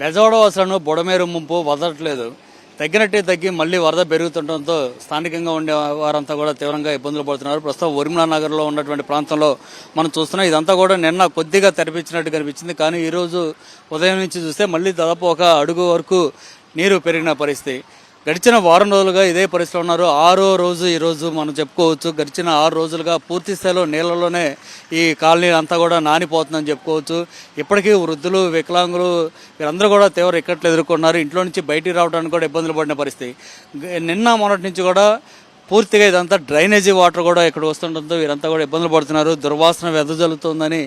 బెజవాడ అసలు బుడమేరు ముంపు వదలట్లేదు. తగ్గినట్టే తగ్గి మళ్ళీ వరద పెరుగుతుండటంతో స్థానికంగా ఉండే వారంతా కూడా తీవ్రంగా ఇబ్బందులు పడుతున్నారు. ప్రస్తుతం ఉర్మిళా నగర్లో ఉన్నటువంటి ప్రాంతంలో మనం చూస్తున్నాం. ఇదంతా కూడా నిన్న కొద్దిగా తెరపించినట్టు కనిపించింది. కానీ ఈరోజు ఉదయం నుంచి చూస్తే మళ్ళీ దాదాపు ఒక అడుగు వరకు నీరు పెరిగిన పరిస్థితి. గడిచిన వారం రోజులుగా ఇదే పరిస్థితిలో ఉన్నారు. ఆరో రోజు ఈరోజు మనం చెప్పుకోవచ్చు. గడిచిన ఆరు రోజులుగా పూర్తి స్థాయిలో నీళ్ళలోనే ఈ కాలనీ అంతా కూడా నానిపోతుందని చెప్పుకోవచ్చు. ఇప్పటికీ వృద్ధులు వికలాంగులు వీరందరూ కూడా తీవ్ర ఇక్కట్లు ఎదుర్కొన్నారు. ఇంట్లో నుంచి బయటికి రావడానికి కూడా ఇబ్బందులు పడిన పరిస్థితి. నిన్న మొన్నటి నుంచి కూడా పూర్తిగా ఇదంతా డ్రైనేజీ వాటర్ కూడా ఇక్కడ వస్తుండడంతో వీరంతా కూడా ఇబ్బందులు పడుతున్నారు. దుర్వాసన వెదజల్లుతోందని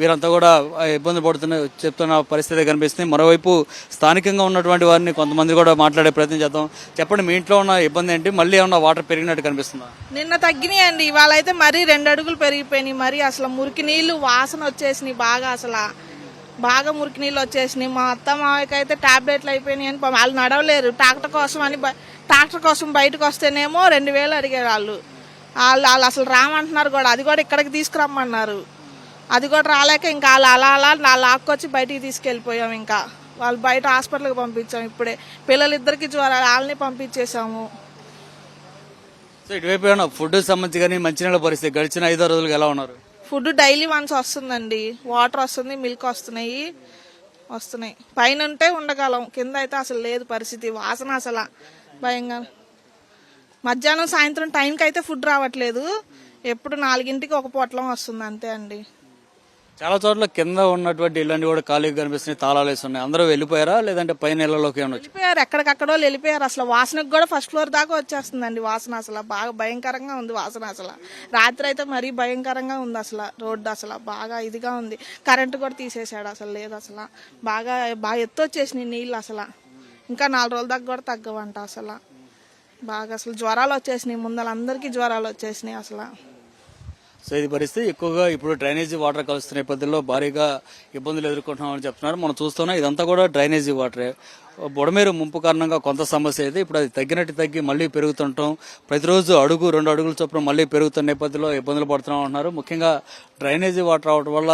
వీరంతా కూడా ఇబ్బంది పడుతున్న చెప్తున్న పరిస్థితి కనిపిస్తుంది. మరోవైపు స్థానికంగా ఉన్నటువంటి వారిని కొంతమంది కూడా మాట్లాడే ప్రయత్నం చేద్దాం. చెప్పండి మీ ఇంట్లో ఉన్న ఇబ్బంది ఏంటి? మళ్ళీ ఏమన్నా వాటర్ పెరిగినట్టు కనిపిస్తుందా? నిన్న తగ్గినాయి అండి ఇవాళ అయితే మరీ రెండు అడుగులు పెరిగిపోయినాయి. మరీ అసలు మురికి నీళ్ళు వాసన వచ్చేసినాయి బాగా అసలు. బాగా మురికి నీళ్ళు వచ్చేసినాయి. మా అత్త మావయ్యకైతే టాబ్లెట్లు అయిపోయినాయి అని వాళ్ళు నడవలేరు. ట్రాక్టర్ కోసం అని ట్రాక్టర్ కోసం బయటకు వస్తేనేమో రెండు వేలు అడిగారు వాళ్ళు. వాళ్ళు వాళ్ళు అసలు రామంటున్నారు కూడా. అది కూడా ఇక్కడికి తీసుకురమ్మన్నారు. అది కూడా రాలేక ఇంకా వాళ్ళు అలా అలా నా లాక్కొచ్చి బయటికి తీసుకెళ్ళిపోయాం ఇంకా. వాళ్ళు బయట హాస్పిటల్కి పంపించాం ఇప్పుడే. పిల్లలిద్దరికి జ్వరాలు వాళ్ళని పంపించేసాము సో ఇటువైపు ఏమన్నా ఫుడ్ సంబంధించి కానీ మంచినీళ్ళ పరిస్థితి గడిచిన ఐదో రోజులుగా ఎలా ఉన్నారు? ఫుడ్ డైలీ వన్స్ వస్తుందండి. వాటర్ వస్తుంది మిల్క్ వస్తున్నాయి వస్తున్నాయి. పైన ఉంటే ఉండగలం. కింద అయితే అసలు లేదు పరిస్థితి. వాసన అసలు. భయంగా. మధ్యాహ్నం సాయంత్రం టైంకి అయితే ఫుడ్ రావట్లేదు. ఎప్పుడు నాలుగింటికి ఒక పొట్లం వస్తుంది అంతే అండి. చాలా చోట్ల కింద ఉన్నటువంటి ఇళ్ళన్నీ కూడా ఖాళీగా కనిపిస్తున్నాయి తాళాలు వేసి ఉన్నాయి. అందరూ వెళ్ళిపోయారా లేదంటే పైన ఇళ్ళలోకి వెళ్ళిపోయారు ఎక్కడికక్కడో వాళ్ళు వెళ్ళిపోయారు. అసలు వాసనకు కూడా ఫస్ట్ ఫ్లోర్ దాకా వచ్చేస్తుందండి వాసన అసలు. బాగా భయంకరంగా ఉంది వాసన అసలు. రాత్రి అయితే మరీ భయంకరంగా ఉంది అసలు. రోడ్డు అసలు బాగా ఇదిగా ఉంది. కరెంటు కూడా తీసేసాడు అసలు లేదు అసలు. బాగా బాగా ఎత్తు వచ్చేసినాయి నీళ్ళు అసలు. ఇంకా నాలుగు రోజుల దాకా కూడా తగ్గవంట అసలు. బాగా అసలు జ్వరాలు వచ్చేసినాయి. ముందర అందరికీ జ్వరాలు వచ్చేసినాయి అసలు. సో ఇది పరిస్థితి ఎక్కువగా ఇప్పుడు డ్రైనేజీ వాటర్ కలుస్తున్న నేపథ్యంలో భారీగా ఇబ్బందులు ఎదుర్కొంటున్నామని చెప్తున్నారు. మనం చూస్తున్నాం ఇదంతా కూడా డ్రైనేజీ వాటరే. బుడమేరు ముంపు కారణంగా కొంత సమస్య అయితే ఇప్పుడు అది తగ్గినట్టు తగ్గి మళ్ళీ పెరుగుతుంటాం. ప్రతిరోజు అడుగు రెండు అడుగుల చొప్పున మళ్ళీ పెరుగుతున్న నేపథ్యంలో ఇబ్బందులు పడుతున్నాం అంటున్నారు. ముఖ్యంగా డ్రైనేజీ వాటర్ రావడం వల్ల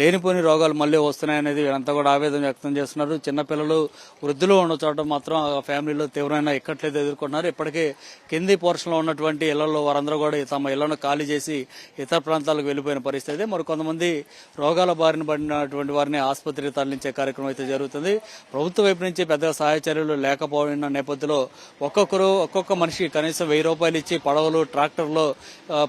లేనిపోని రోగాలు మళ్ళీ వస్తున్నాయనేది వీళ్ళంతా కూడా ఆవేదన వ్యక్తం చేస్తున్నారు. చిన్నపిల్లలు వృద్ధులు ఉన్న చోట మాత్రం ఆ ఫ్యామిలీలో తీవ్రమైన ఎక్కట్లేదు ఎదుర్కొంటున్నారు. ఇప్పటికే కింది పోర్షన్లో ఉన్నటువంటి ఇళ్ళలో వారందరూ కూడా తమ ఇళ్ళను ఖాళీ చేసి ఇతర ప్రాంతాలకు వెళ్ళిపోయిన పరిస్థితి మరి కొంతమంది రోగాల బారిన పడినటువంటి వారిని ఆసుపత్రికి తరలించే కార్యక్రమం అయితే జరుగుతుంది. ప్రభుత్వ వైపు నుంచి పెద్ద సహాయ చర్యలు లేకపోయిన నేపథ్యంలో ఒక్కొక్కరు ఒక్కొక్క మనిషి కనీసం వెయ్యి రూపాయలు ఇచ్చి పడవలు ట్రాక్టర్లు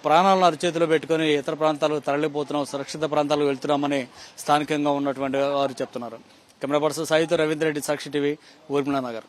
ప్రాణాలను అరచేతిలో పెట్టుకుని ఇతర ప్రాంతాలకు తరలిపోతున్నాం సురక్షిత ప్రాంతాలకు వెళ్తున్నామని స్థానికంగా ఉన్నటువంటి వారు చెప్తున్నారు. కెమెరా పర్సన్ సాయితో రవీంద్ర రెడ్డి సాక్షి టీవీ ఊర్మిళా నగర్.